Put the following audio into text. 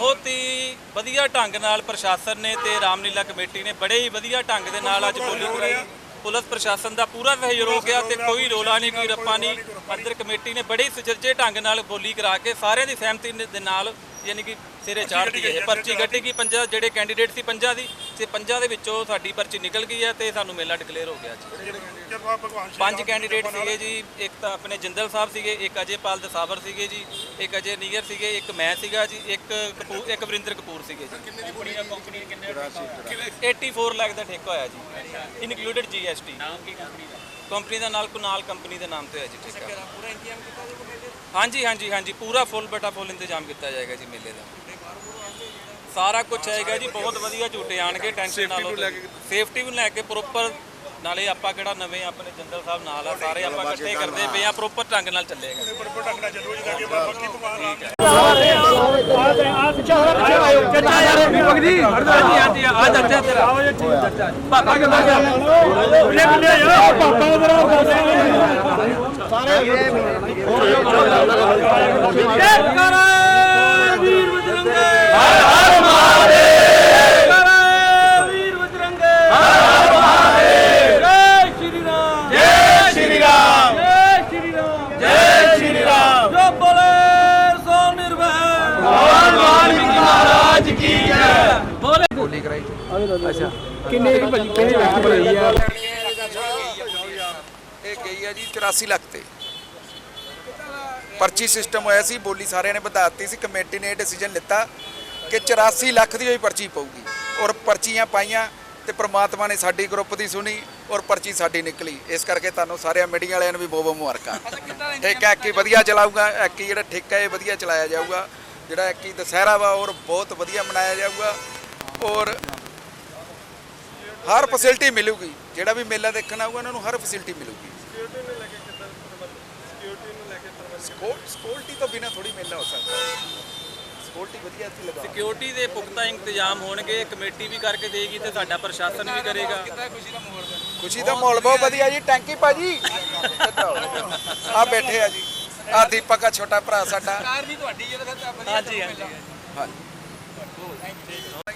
ਬਹੁਤ ਹੀ ਵਧੀਆ ਢੰਗ ਨਾਲ ਪ੍ਰਸ਼ਾਸਨ ਨੇ ਤੇ ਰਾਮਲੀਲਾ ਕਮੇਟੀ ਨੇ ਬੜੇ ਹੀ ਵਧੀਆ ਢੰਗ ਦੇ ਨਾਲ ਅੱਜ ਬੋਲੀ ਕਰਾਈ। ਪੁਲਿਸ ਪ੍ਰਸ਼ਾਸਨ ਦਾ ਪੂਰਾ ਸਹਿਯੋਗ ਆ ਤੇ ਕੋਈ ਰੋਲਾ ਨਹੀਂ ਕੋਈ ਰੱਪਾ ਨਹੀਂ। ਅੰਦਰ ਕਮੇਟੀ ਨੇ ਬੜੇ ਸੁਚੱਜੇ ਢੰਗ ਨਾਲ ਬੋਲੀ ਕਰਾ ਕੇ ਸਾਰਿਆਂ ਦੀ ਸਹਿਮਤੀ ਦੇ ਨਾਲ ਯਾਨੀ ਕਿ ਸਿਰੇ ਚਾੜਦੀ ਹੈ। ਪਰਚੀ ਕੱਢੀ ਗਈ ਪੰਜਾਂ ਜਿਹੜੇ ਕੈਂਡੀਡੇਟ ਸੀ ਪੰਜਾਂ ਦੀ ਤੇ ਪੰਜਾਂ ਦੇ ਵਿੱਚੋਂ ਸਾਡੀ ਪਰਚੀ ਨਿਕਲ ਗਈ ਹੈ ਤੇ ਸਾਨੂੰ ਮੇਲਾ ਡਿਕਲੇਅਰ ਹੋ ਗਿਆ ਜੀ। ਪੰਜ ਕੈਂਡੀਡੇਟ ਸੀਗੇ ਜੀ ਇੱਕ ਤਾਂ ਆਪਣੇ ਜਿੰਦਲ ਸਾਹਿਬ ਸੀਗੇ ਇੱਕ ਅਜੇਪਾਲ ਦਸਾਵਰ ਸੀਗੇ ਜੀ ਇੱਕ ਅਜੇ ਨੀਅਰ ਸੀਗੇ ਇੱਕ ਮੈਂ ਸੀਗਾ ਜੀ ਇੱਕ ਕਪੂਰ ਇੱਕ ਵਰਿੰਦਰ ਕਪੂਰ ਸੀਗੇ ਜੀ। ਕਿੰਨੇ ਦੀ ਬੋਲੀ ਕੰਪਨੀ ਕਿੰਨੇ 84 ਲੱਖ ਦਾ ਠੇਕਾ ਹੋਇਆ ਜੀ। ਇਨਕਲੂਡਡ ਜੀਐਸਟੀ ਨਾਮ ਕੀ ਕੰਪਨੀ ਦਾ? ਕੰਪਨੀ ਦਾ ਨਾਲ ਕੁਨਾਲ ਕੰਪਨੀ ਦੇ ਨਾਮ ਤੇ ਹੋਇਆ ਜੀ ਠੇਕਾ ਪੂਰਾ ਇੰਤਜ਼ਾਮ ਕੀਤਾ ਜੀ ਹਾਂਜੀ ਹਾਂਜੀ ਹਾਂਜੀ ਪੂਰਾ ਫੁੱਲ ਬਟਾ ਫੁੱਲ ਇੰਤਜ਼ਾਮ ਕੀਤਾ ਜਾਏਗਾ ਜੀ ਮੇਲੇ ਦਾ। ਸਾਰਾ ਕੁਝ ਆਏਗਾ ਜੀ ਬਹੁਤ ਵਧੀਆ ਝੂਟੇ ਆਣਗੇ ਟੈਨਸ਼ਨ ਨਾ ਲਓ ਸੇਫਟੀ ਨੂੰ ਲੈ ਕੇ ਪ੍ਰੋਪਰ ਨਾਲੇ ਆਪਾਂ ਕਿਹੜਾ ਨਵੇਂ ਆਪਣੇ ਜੰਦਲ ਸਾਹਿਬ ਨਾਲ ਆ ਸਾਰੇ ਆਪਾਂ ਇਕੱਠੇ ਕਰਦੇ ਪਏ ਆ ਪ੍ਰੋਪਰ ਢੰਗ ਨਾਲ ਚੱਲੇਗਾ। ਚੱਲੋ ਕਿ ਬਾਕੀ ਆ। ਦੀਪਕ ਜੀ। ਹਾਂਜੀ ਹਾਂਜੀ ਆ ਚਾਚਾ ਤੇਰਾ ਆਓ ਜੀ ਠੀਕ ਚਾਚਾ ਪਾਪਾ ਕੇ ਬਾਹਰ ਬਿਲੇ ਬਿਲੇ ਯਾਰ ਪਾਪਾ ਜਰਾ ਸਾਰੇ ਇਹ ਗਈ ਹੈ ਜੀ 84 ਲੱਖ ਤੇ। ਪਰਚੀ ਸਿਸਟਮ ਹੋਇਆ ਸੀ ਬੋਲੀ ਸਾਰਿਆਂ ਨੇ ਵਧਾਤੀ ਸੀ ਕਮੇਟੀ ਨੇ ਇਹ ਡਿਸੀਜਨ ਲਿੱਤਾ ਕਿ 84 ਲੱਖ ਦੀ ਹੋਈ ਪਰਚੀ ਪਊਗੀ। ਔਰ ਪਰਚੀਆਂ ਪਾਈਆਂ ਤੇ ਪ੍ਰਮਾਤਮਾ ਨੇ ਸਾਡੀ ਗਰੁੱਪ ਦੀ ਸੁਣੀ ਔਰ ਪਰਚੀ ਸਾਡੀ ਨਿਕਲੀ। ਇਸ ਕਰਕੇ ਤੁਹਾਨੂੰ ਸਾਰਿਆਂ ਮੀਡੀਆ ਵਾਲਿਆਂ ਨੂੰ ਵੀ ਬਹੁਤ ਬਹੁਤ ਮੁਬਾਰਕਾਂ। ਠੇਕਾ ਕੀ ਵਧੀਆ ਚਲਾਊਗਾ ਐਕੀ ਜਿਹੜਾ ਠੇਕਾ ਇਹ ਵਧੀਆ ਚਲਾਇਆ ਜਾਊਗਾ। ਜਿਹੜਾ ਐਕੀ ਦੁਸਹਿਰਾ ਵਾ ਔਰ ਬਹੁਤ ਵਧੀਆ ਮਨਾਇਆ ਜਾਊਗਾ ਔਰ ਹਰ ਫੈਸਿਲਿਟੀ ਮਿਲੂਗੀ ਜਿਹੜਾ ਵੀ ਮੇਲਾ ਦੇਖਣ ਆਊਗਾ ਉਹਨਾਂ ਨੂੰ ਹਰ ਫੈਸਿਲਿਟੀ ਮਿਲੂਗੀ। ਸਿਕਿਉਰਿਟੀ ਤੋਂ ਬਿਨਾ ਥੋੜੀ ਮੇਲਾ ਹੋ ਸਕਦਾ। ਸਿਕਿਉਰਿਟੀ ਵਧੀਆ ਇੱਥੇ ਲਗਾ ਸਿਕਿਉਰਿਟੀ ਦੇ ਪੁਖਤਾ ਇੰਤਜ਼ਾਮ ਹੋਣਗੇ ਕਮੇਟੀ ਵੀ ਕਰਕੇ ਦੇਗੀ ਤੇ ਸਾਡਾ ਪ੍ਰਸ਼ਾਸਨ ਵੀ ਕਰੇਗਾ। ਖੁਸ਼ੀ ਦਾ ਮਾਹੌਲ ਬਹੁਤ ਵਧੀਆ ਜੀ। ਟੈਂਕੀ ਭਾਜੀ। ਆ ਬੈਠੇ ਆ ਜੀ। ਆ ਦੀਪਕ ਆ ਛੋਟਾ ਭਰਾ ਸਾਡਾ। ਹਾਂਜੀ ਹਾਂਜੀ। ਹਾਂਜੀ।